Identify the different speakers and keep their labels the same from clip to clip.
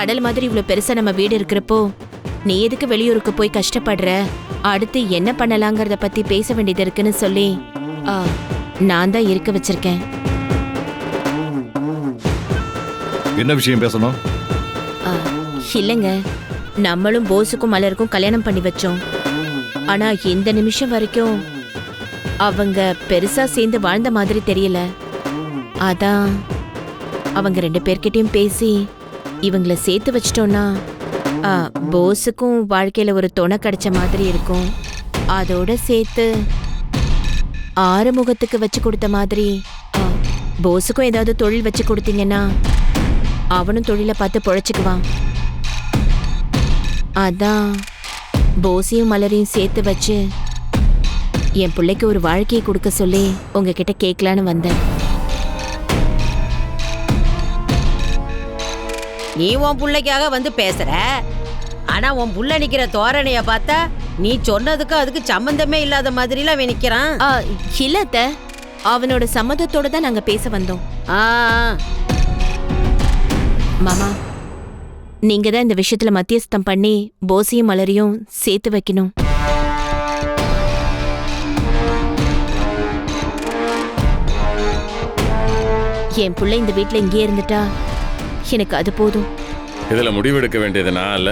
Speaker 1: கடல் மாதிரி இவ்வளவு பெருசா நம்ம வீடு இருக்கிறப்போ நீ எதுக்கு வெளியூருக்கு போய் கஷ்டப்படுற? அடுத்து என்ன பண்ணலாங்கிறத பத்தி பேச வேண்டியது இருக்குன்னு சொல்லி நான் தான் இருக்க வச்சிருக்கேன்.
Speaker 2: என்ன விஷயம் பேசணும்?
Speaker 1: இல்லைங்க. நம்மளும் போஸுக்கும் மலருக்கும் கல்யாணம் பண்ணி வச்சோம். ஆனா இந்த நிமிஷம் வரைக்கும் அவங்க பெருசா சேர்ந்து வாழ்ந்த மாதிரி தெரியல. அதான் அவங்க ரெண்டு பேர்கிட்டயும் பேசி இவங்கள சேர்த்து வச்சிட்டோம்னா போஸுக்கும் வாழ்க்கையில ஒரு துணை கிடைச்ச மாதிரி இருக்கும். அதோட சேர்த்து ஆறுமுகத்துக்கு வச்சு கொடுத்த மாதிரி ஆ, போஸுக்கும் ஏதாவது தொழில் வச்சு கொடுத்தீங்கன்னா அவனும் தொழிலை பார்த்து பொழைச்சிக்குவான். அதான் போஸையும் மலரையும் சேர்த்து வச்சு என் பிள்ளைக்கு ஒரு வாழ்க்கையை கொடுக்க சொல்லி உங்ககிட்ட கேட்கலான்னு வந்தேன்.
Speaker 3: நீ உன் புள்ளைக்காக வந்து பேசுற ஆனா உன் புள்ள நிக்கிற தோரணைய பார்த்தா நீ சொன்னதுக்கு அதுக்கு சம்பந்தமே இல்லாத மாதிரிலாம் அவன் நிக்கிறான்
Speaker 1: ஆ, இல்ல அத்தை. அவனோட சம்மதத்தோட தான் நாங்க பேச வந்தோம். மாமா நீங்க தான் இந்த விஷயத்துல மத்தியஸ்தம் பண்ணி போசியும் மலரையும் சேர்த்து வைக்கணும் என் புள்ள இந்த வீட்ல இங்கே இருந்துட்டா எனக்கு அது போதும்.
Speaker 4: இதில் முடிவெடுக்க வேண்டியது நான் அல்ல.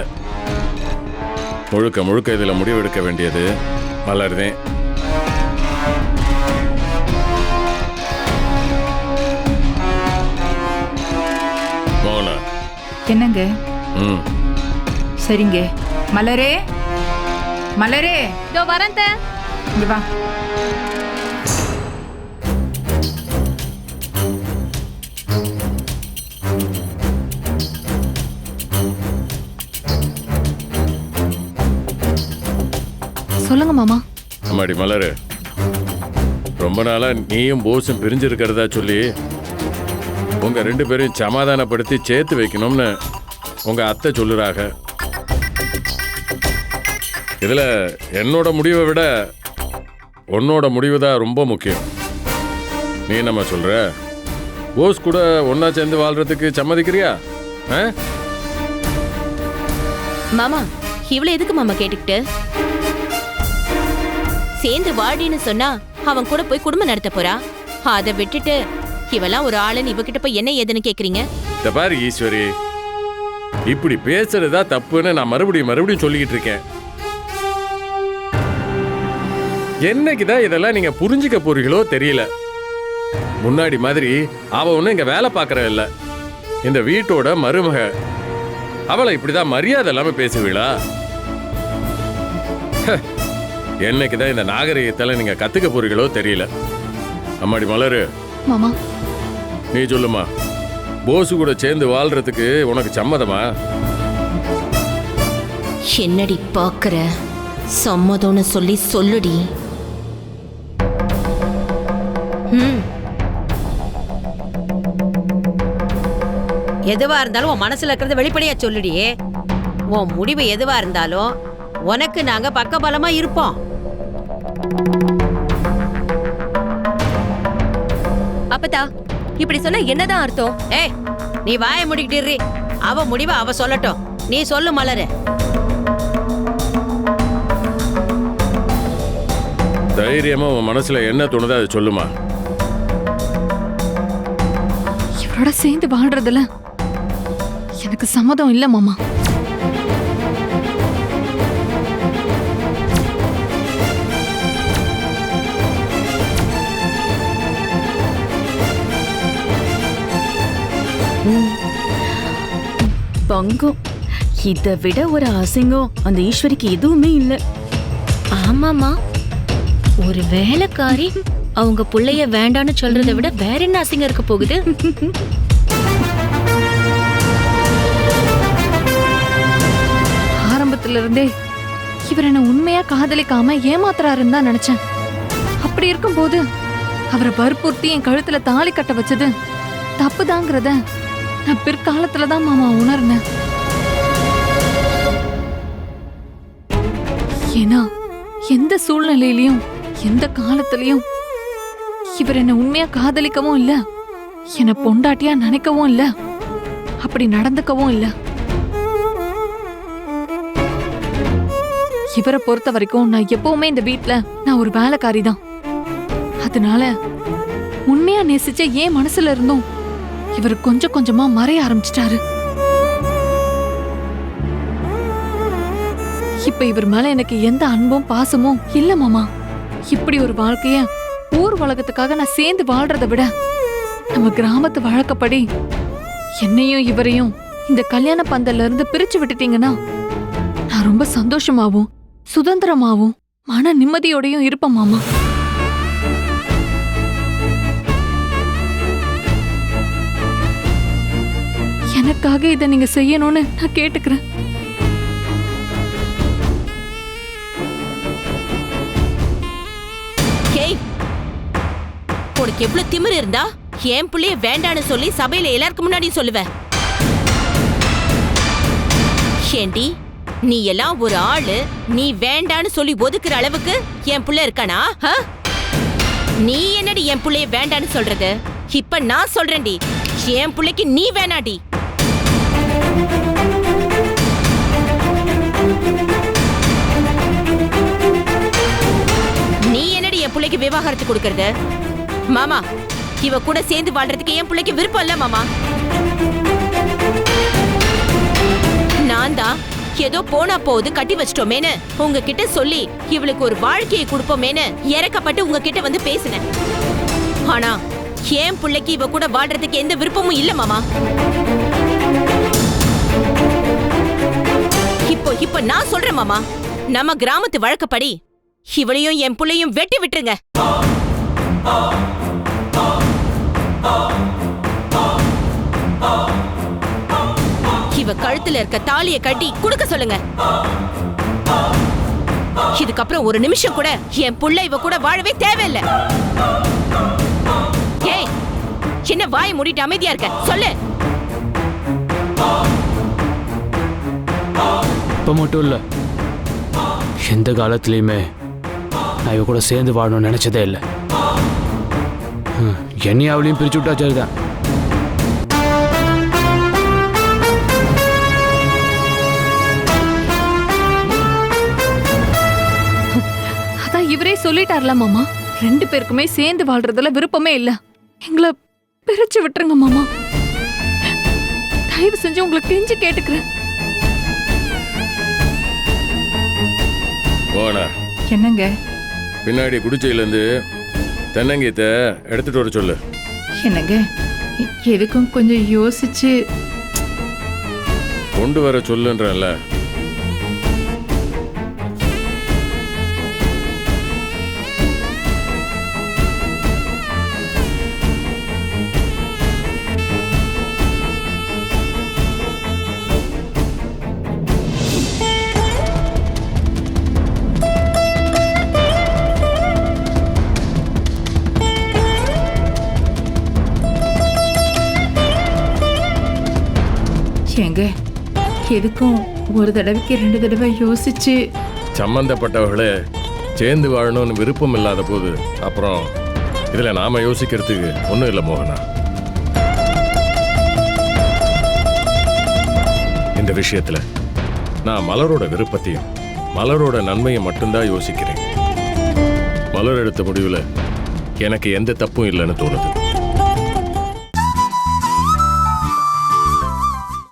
Speaker 4: முழுக்க முழுக்க இதில் முடிவெடுக்க வேண்டியது மலர்தேன் மோகனா.
Speaker 5: என்னங்க?
Speaker 4: ம்.
Speaker 5: சரிங்க. மலரே? மலரே?
Speaker 6: இதோ வரேன்
Speaker 5: இங்க வா.
Speaker 6: சொல்லுங்க மாமா.
Speaker 4: அம்மாடி மலரு. ரொம்ப நாளா நீயும் போஸும் பிரிஞ்சிருக்கிறதா சொல்லி உங்க ரெண்டு பேரையும் சமாதானப்படுத்தி சேர்த்து வைக்கணும்னு உங்க அத்தை சொல்லுறாங்க இதுல என்னோட முடிவை விட உன்னோட முடிவு தான் ரொம்ப முக்கியம். நீ என்னம்மா சொல்ற? போஸ் கூட ஒண்ணா சேர்ந்து வாழ்றதுக்கு சம்மதிக்கிறியா?
Speaker 1: மாமா இவ்வளவு எதுக்கு மாமா கேட்டுக்கிட்டு? சேர்ந்து வாடின்னு சொன்னா அவன் கூட போய் குடும்பம் நடத்த போறா? அதை விட்டுட்டு இவெல்லாம் ஒரு ஆளுன்னு இவகிட்ட போய் என்ன ஏதுன்னு கேக்குறீங்க?
Speaker 4: இந்த பாரு ஈஸ்வரி. இப்படி பேசுறதா தப்புன்னு நான் மறுபடியும் மறுபடியும் சொல்லிக்கிட்டு இருக்கேன். என்னைக்குதான் இதெல்லாம் நீங்க புரிஞ்சுக்க போறீங்களோ தெரியல. முன்னாடி மாதிரி அவ ஒன்றும் இங்க வேலை பார்க்கற இல்ல. இந்த வீட்டோட மருமக. அவளை இப்படிதான் மரியாதை இல்லாம பேசுவீளா? ஹ, என்னைக்குதான் இந்த நாகரிகத்தெல்லாம் நீங்க கத்துக்க போறீங்களோ தெரியல. அம்மாடி மலரு.
Speaker 6: மாமா.
Speaker 4: நீ சொல்லுமா. போசு கூட சேர்ந்து வாழ்றதுக்கு உனக்கு சம்மதமா?
Speaker 1: என்னடி பாக்குற? சம்மதம்னு சொல்லி சொல்லுடி. ம்.
Speaker 3: எதுவா இருந்தாலும் உன் மனசுல இருக்கிறத வெளிப்படையா சொல்லுடி. உன் முடிவு எதுவா இருந்தாலும் உனக்கு நாங்க பக்கபலமா இருப்போம்.
Speaker 6: அப்பதா இப்படி சொன்னா என்னதான் அர்த்தம்?
Speaker 3: ஏய் நீ வாயை முடிக்கிட்டு இரு. அவ முடிவை அவ சொல்லட்டும். நீ சொல்லு மலரு.
Speaker 4: தைரியமா உன் மனசுல என்ன தோணுதோ அதை சொல்லுமா.
Speaker 6: இவரோட சேர்ந்து வாழ்றதுல எனக்கு சம்மதம் இல்ல மாமா.
Speaker 7: பங்கம். இதை விட ஒரு அசிங்கம் அந்த ஈஸ்வரிக்கு எதுவுமே இல்ல.
Speaker 8: ஆமாமா ஒரு வேலைக்காரி அவங்க புள்ளைய வேண்டான்னு சொல்றதை விட வேற என்ன அசிங்கம் இருக்க போகுது?
Speaker 6: ஆரம்பத்துல இருந்தே இவர் என்ன உண்மையா காதலிக்காம ஏமாத்துறாருன்னு தான் நினைச்சேன். அப்படி இருக்கும்போது அவரை வற்புறுத்தி என் கழுத்துல தாலி கட்ட வச்சது தப்புதாங்கிறத நான் பிற்காலத்துல தான் மாமா உணர்னேன் ஏன்னா எந்த சூழ்நிலையிலையும் எந்த காலத்திலையும் இவர் என்னை உண்மையா காதலிக்கவும் இல்ல என்னை பொண்டாட்டியா நினைக்கவும் இல்ல அப்படி நடந்துக்கவும் இல்ல. இவரை பொறுத்த வரைக்கும் நான் எப்பவுமே இந்த வீட்ல நான் ஒரு வேலைக்காரி தான் அதனால உண்மையா நேசிச்ச ஏன் மனசுல இருந்தோம் இவர் கொஞ்சம் கொஞ்சமா மறைய ஆரம்பிச்சிட்டாரு. இப்ப இவர் மேல எனக்கு எந்த அன்பும் பாசமும் இல்ல மாமா. இப்படி ஒரு வாழ்க்கைய ஊர் உலகத்துக்காக நான் சேர்ந்து வாழ்றதை விட நம்ம கிராமத்து வழக்கப்படி என்னையும் இவரையும் இந்த கல்யாண பந்தல்ல இருந்து பிரிச்சு விட்டுட்டீங்கன்னா நான் ரொம்ப சந்தோஷமாவும் சுதந்திரமாவும் மன நிம்மதியோடையும் இருப்பேன் மாமா. எனக்காக இதை நீங்க செய்யணும்னு நான் கேட்டுக்கிறேன்.
Speaker 1: ஹேய் உனக்கு எவ்வளவு திமிரு இருந்தா? என் புள்ளைய வேண்டான்னு சொல்லி சபையில எல்லாருக்கும் முன்னாடி சொல்லுவ. ஏண்டி நீ எல்லாம் ஒரு ஆளு நீ வேண்டான்னு சொல்லி ஒதுக்குற அளவுக்கு என் புள்ள இருக்கானா? நீ என்னடி என் புள்ளைய வேண்டான்னு சொல்றது? இப்ப நான் சொல்றேன்டி என் பிள்ளைக்கு நீ வேணாடி நீ என்னடி என் பிள்ளைக்கு விவாகரத்து கொடுக்கறது? மாமா இவ கூட சேர்ந்து வாழ்றதுக்கு என் பிள்ளைக்கு விருப்பம் இல்ல மாமா. நான் தான் ஏதோ போனா போகுது கட்டி வச்சிட்டோமேனு உங்ககிட்ட சொல்லி இவளுக்கு ஒரு வாழ்க்கையை கொடுப்போமேனு இறக்கப்பட்டு உங்ககிட்ட வந்து பேசினேன். ஆனா என் பிள்ளைக்கு இவ கூட வாழ்றதுக்கு எந்த விருப்பமும் இல்ல மாமா. இப்போ நான் சொல்றேன் மாமா. நம்ம கிராமத்து வழக்கப்படி இவளையும் என் புள்ளையும் வெட்டி விட்டுருங்க. இவ கழுத்துல இருக்க தாலிய கட்டி குடுக்க சொல்லுங்க. இதுக்கப்புறம் ஒரு நிமிஷம் கூட என் புள்ள இவ கூட வாழவே தேவையில்லை. ஏய் சின்ன வாய் மூடிட்டு அமைதியா இருக்க? சொல்லு.
Speaker 9: இப்போ மட்டும் இல்லை. எந்த காலத்துலேயுமே நான் இவ கூட சேர்ந்து வாழணும்னு நினச்சதே இல்லை. ஹம், என்னையும் அவளையும் பிரிச்சு விட்டா சரிதான்.
Speaker 6: அதான் இவரே சொல்லிட்டார்ல மாமா. ரெண்டு பேருக்குமே சேர்ந்து வாழ்றதுல விருப்பமே இல்ல. எங்களை பிரிச்சு விட்டுருங்க மாமா. தயவு செஞ்சு உங்களை கெஞ்சி கேட்டுக்கிறேன்.
Speaker 4: போனா
Speaker 5: என்னங்க?
Speaker 4: பின்னாடி குடிச்சையிலேருந்து தென்னங்கீத்தை எடுத்துட்டு வர சொல்லு.
Speaker 5: என்னங்க? எதுக்கும் கொஞ்சம் யோசிச்சு.
Speaker 4: கொண்டு வர சொல்லுன்றல
Speaker 5: ஏங்க எதுக்கும் ஒரு தடவைக்கு ரெண்டு தடவை யோசிச்சு.
Speaker 4: சம்பந்தப்பட்டவர்களே சேர்ந்து வாழணும்னு விருப்பம் இல்லாத போது அப்புறம் இதில் நாம யோசிக்கிறதுக்கு ஒன்றும் இல்லை மோகனா. இந்த விஷயத்தில் நான் மலரோட விருப்பத்தையும் மலரோட நன்மையை மட்டும்தான் யோசிக்கிறேன். மலர் எடுத்த முடிவில் எனக்கு எந்த தப்பும் இல்லைன்னு தோணுது.